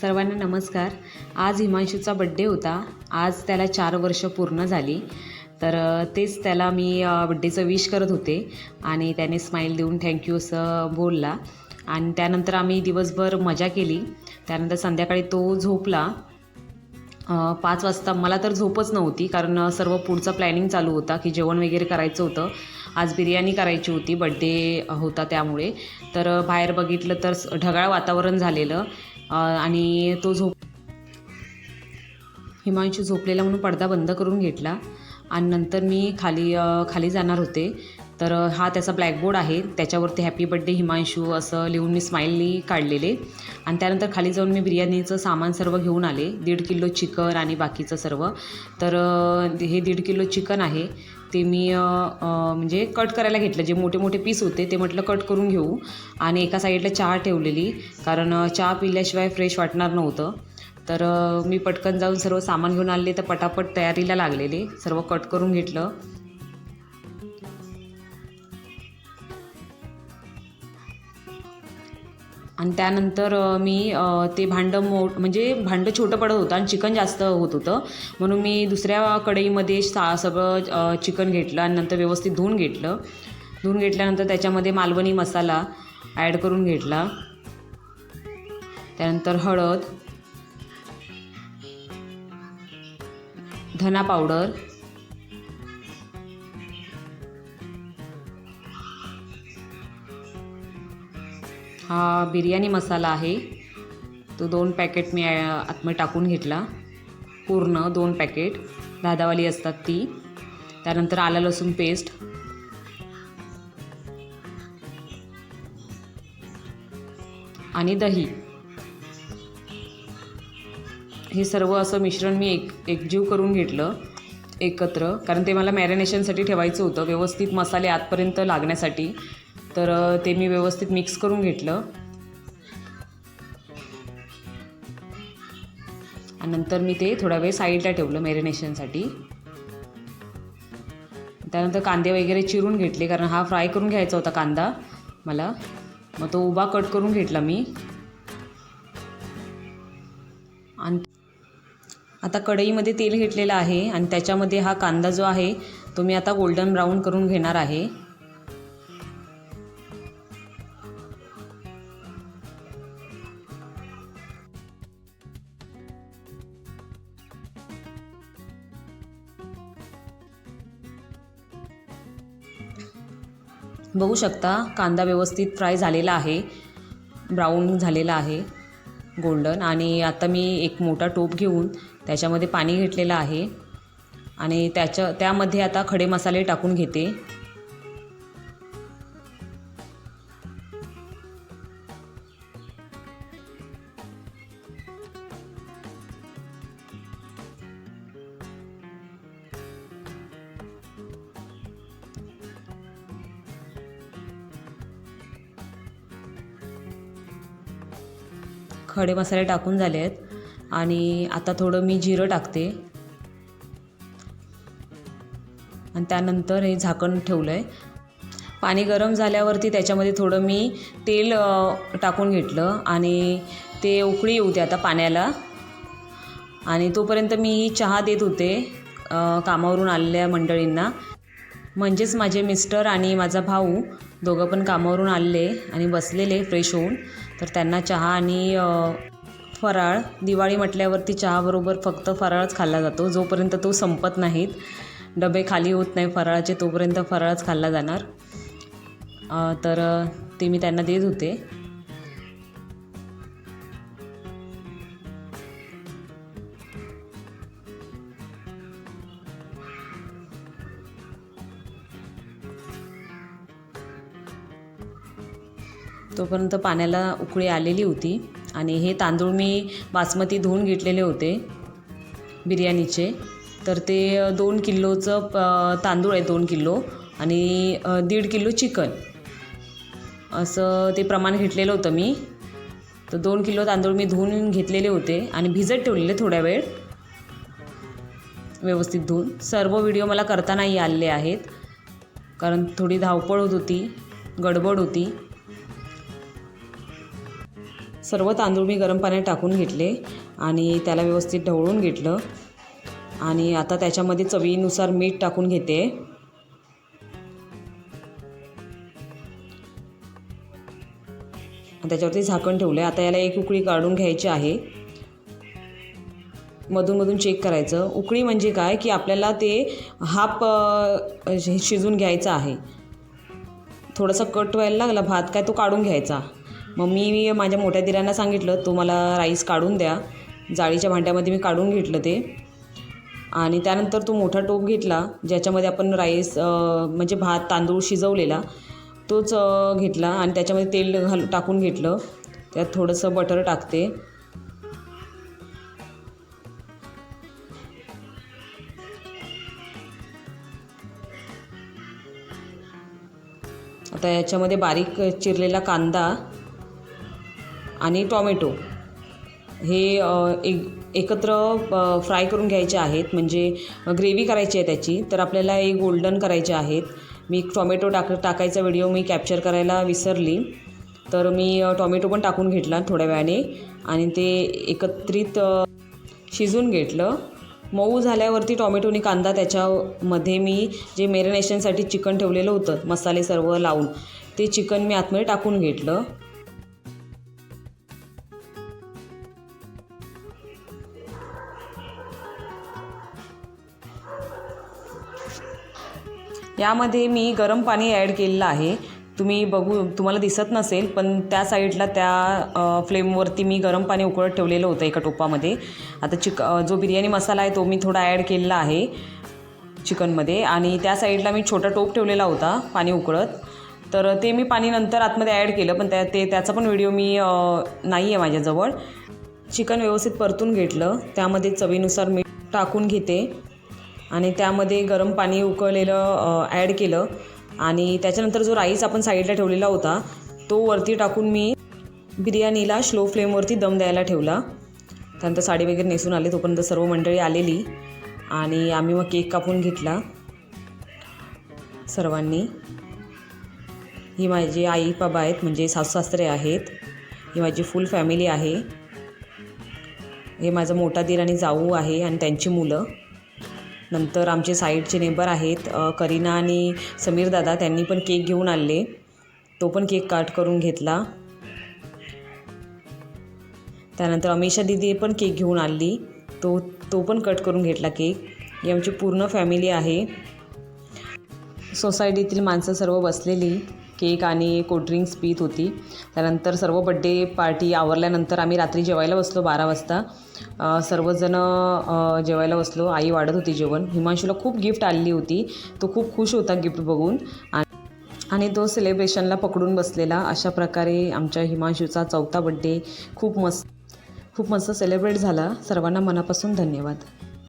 सर्वांना नमस्कार. आज हिमांशूचा बड्डे होता. आज त्याला चार वर्ष पूर्ण झाली. तर तेच त्याला मी बड्डेचं विश करत होते. आणि त्याने स्माईल देऊन थँक्यू असं बोलला. आणि त्यानंतर आम्ही दिवसभर मजा केली. त्यानंतर संध्याकाळी तो झोपला. पाच वाजता मला तर झोपच नव्हती. कारण सर्व पुढचा प्लॅनिंग चालू होता की जेवण वगैरे करायचं होतं. आज बिर्याणी करायची होती. बड्डे होता त्यामुळे. तर बाहेर बघितलं तर ढगाळ वातावरण झालेलं. आणि तो झोप हिमांशू झोपलेला म्हणून पडदा बंद करून घेतला. आणि नंतर मी खाली खाली जाणार होते. तर हा त्याचा ब्लॅकबोर्ड आहे. त्याच्यावरती हॅपी बड्डे हिमांशू असं लिहून मी स्माईलनी काढलेले. आणि त्यानंतर खाली जाऊन मी बिर्याणीचं सामान सर्व घेऊन आले. दीड किलो चिकन आणि बाकीचं सर्व. तर हे दीड किलो चिकन आहे. ते मी म्हणजे कट करायला घेतलं. जे मोठे मोठे पीस होते ते म्हटलं कट करून घेऊ. आणि एका साईडला चहा ठेवलेली कारण चहा पिल्याशिवाय फ्रेश वाटणार नव्हतं. तर मी पटकन जाऊन सर्व सामान घेऊन आले तर पटापट तयारीला लागलेले. सर्व कट करून घेतलं. आणि त्यानंतर मी ते भांडं मो म्हणजे भांडं छोटं पडत होतं आणि चिकन जास्त होत होतं. म्हणून मी दुसऱ्या कढईमध्ये सा सगळं चिकन घेतलं आणि नंतर व्यवस्थित धुवून घेतलं. धुवून घेतल्यानंतर त्याच्यामध्ये मालवणी मसाला ॲड करून घेतला. त्यानंतर हळद. धना पावडर. हा बिर्याणी मसाला आहे. तो दोन पॅकेट मी आतमध्ये टाकून घेतला. पूर्ण दोन पॅकेट दादावाली असतात ती. त्यानंतर आलं लसूण पेस्ट आणि दही. हे सर्व असं मिश्रण मी एक एकजीव करून घेतलं एकत्र. कारण ते मला मॅरिनेशनसाठी ठेवायचं होतं. व्यवस्थित मसाले आतपर्यंत लागण्यासाठी. तर ते मी व्यवस्थित मिक्स करून घेतलं. आणि नंतर मी ते थोडा वेळ साईडला ठेवलं मॅरिनेशनसाठी त्यानंतर कांदे वगैरे चिरून घेतले कारण हा फ्राय करून घ्यायचा होता कांदा मला. मग तो उभा कट करून घेतला मी. आणि आता कढईमध्ये तेल घेतलेलं आहे आणि त्याच्यामध्ये हा कांदा जो आहे तो मी आता गोल्डन ब्राऊन करून घेणार आहे. बघू शकता कांदा व्यवस्थित फ्राय झालेला आहे. ब्राऊन झालेला आहे गोल्डन. आणि आता मी एक मोठा टोप घेऊन त्याच्यामध्ये पाणी घेतलेलं आहे. आणि त्याच्या त्यामध्ये आता खडे मसाले टाकून घेते. खडे मसाले टाकून झाले आहेत. आणि आता थोडं मी जिरं टाकते. आणि त्यानंतर हे झाकण ठेवलं आहे पाणी गरम झाल्यावरती त्याच्यामध्ये थोडं मी तेल टाकून घेतलं. आणि ते उकळी येऊ दे आता पाण्याला. आणि तोपर्यंत मी चहा देत होते कामावरून आलेल्या मंडळींना. म्हणजेच माझे मिस्टर आणि माझा भाऊ दोघं पण कामावरून आलेले आणि बसलेले फ्रेश होऊन. तर त्यांना चहा आणि फराळ दिवाळी म्हटल्यावरती चहाबरोबर फक्त फराळच खाल्ला जातो. जोपर्यंत तो संपत नाहीत डबे खाली होत नाही फराळाचे तोपर्यंत फराळच खाल्ला जाणार. तर ते मी त्यांना देत होते. तोपर्यंत पाण्याला उकळी आलेली होती. आणि हे तांदूळ मी बासमती धुवून घेतलेले होते बिर्याणीचे. तर ते दोन किलोचं प तांदूळ आहे दोन किलो आणि दीड किलो चिकन. असं ते प्रमाण घेतलेलं होतं मी. तर दोन किलो तांदूळ मी धुवून घेतलेले होते आणि भिजत ठेवलेले थोड्या वेळ व्यवस्थित धुवून. सर्व व्हिडिओ मला करता नाही आलेले आहेत. कारण थोडी धावपळ होत होती गडबड होती. सर्व तांदूळ मी गरम पाण्यात टाकून घेतले आणि त्याला व्यवस्थित ढवळून घेतलं. आणि आता त्याच्यामध्ये चवीनुसार मीठ टाकून घेते. त्याच्यावरती झाकण ठेवलं आहे आता याला एक उकळी काढून घ्यायची आहे. मधून मधून चेक करायचं. उकळी म्हणजे काय? की आपल्याला ते हाफ हे शिजून घ्यायचं आहे. थोडासा कट व्हायला लागला भात काय तो काढून घ्यायचा. मग मी माझ्या मोठ्या दिरांना सांगितलं तो मला राईस काढून द्या. जाळीच्या भांड्यामध्ये मी काढून घेतलं ते. आणि त्यानंतर तो मोठा टोप घेतला ज्याच्यामध्ये आपण राईस म्हणजे भात तांदूळ शिजवलेला तोच घेतला आणि त्याच्यामध्ये तेल घाल टाकून घेतलं. त्यात थोडंसं बटर टाकते. आता याच्यामध्ये बारीक चिरलेला कांदा आणि टॉमॅटो. हे एक एकत्र फ्राय करून घ्यायचे आहेत. म्हणजे ग्रेव्ही करायची आहे त्याची. तर आपल्याला हे गोल्डन करायचे आहेत. मी टॉमॅटो टाक टाकायचा व्हिडिओ मी कॅप्चर करायला विसरली. तर मी टॉमॅटो पण टाकून घेतला थोड्या वेळाने. आणि ते एकत्रित शिजून घेतलं. मऊ झाल्यावरती टॉमॅटो आणि कांदा त्याच्यामध्ये मी जे मेरिनेशनसाठी चिकन ठेवलेलं होतं मसाले सर्व लावून ते चिकन मी आतमध्ये टाकून घेतलं. यामध्ये मी गरम पाणी ॲड केलेलं आहे. तुम्ही बघू तुम्हाला दिसत नसेल पण त्या साईडला त्या फ्लेमवरती मी गरम पाणी उकळत ठेवलेलं होतं एका टोपामध्ये. आता चिक जो बिर्याणी मसाला आहे तो मी थोडा ॲड केलेला आहे चिकनमध्ये. आणि त्या साईडला मी छोटा टोप ठेवलेला होता पाणी उकळत. तर ते मी पाणी नंतर आतमध्ये ॲड केलं पण त्या ते त्याचा पण व्हिडिओ मी नाही आहे माझ्याजवळ. चिकन व्यवस्थित परतून घेतलं. त्यामध्ये चवीनुसार मीठ टाकून घेते. आणि त्यामध्ये गरम पाणी उकळलेलं ॲड केलं. आणि त्याच्यानंतर जो राईस आपण साईडला ठेवलेला होता तो वरती टाकून मी बिर्याणीला स्लो फ्लेमवरती दम द्यायला ठेवला. त्यानंतर साडी वगैरे नेसून आले तोपर्यंत सर्व मंडळी आलेली. आणि आम्ही मग केक कापून घेतला. सर्वांनी. ही माझी आई बाबा आहेत म्हणजे सासूसासरे आहेत. ही माझी फुल फॅमिली आहे. हे माझा मोठा दीर आणि जाऊ आहे आणि त्यांची मुलं. नंतर आमचे साईडचे नेबर आहेत करीना आणि समीर दादा त्यांनी पण केक घेऊन आणले तो पण केक काट करून घेतला. त्यानंतर अमिषा दिदी पण केक घेऊन आणली तो तो पण कट करून घेतला केक. ही आमची पूर्ण फॅमिली आहे. सोसायटीतील माणसं सर्व बसलेली. केक आणि कोल्ड्रिंक्स पित होती. त्यानंतर सर्व बड्डे पार्टी आवरल्यानंतर आम्ही रात्री जेवायला बसलो बारा वाजता. सर्वजणं जेवायला बसलो. आई वाढत होती जेवण. हिमांशूला खूप गिफ्ट आलेली होती. तो खूप खुश होता गिफ्ट बघून. आणि आणि तो सेलिब्रेशनला पकडून बसलेला. अशा प्रकारे आमच्या हिमांशूचा चौथा बड्डे खूप मस्त खूप मस्त सेलिब्रेट झाला. सर्वांना मनापासून धन्यवाद.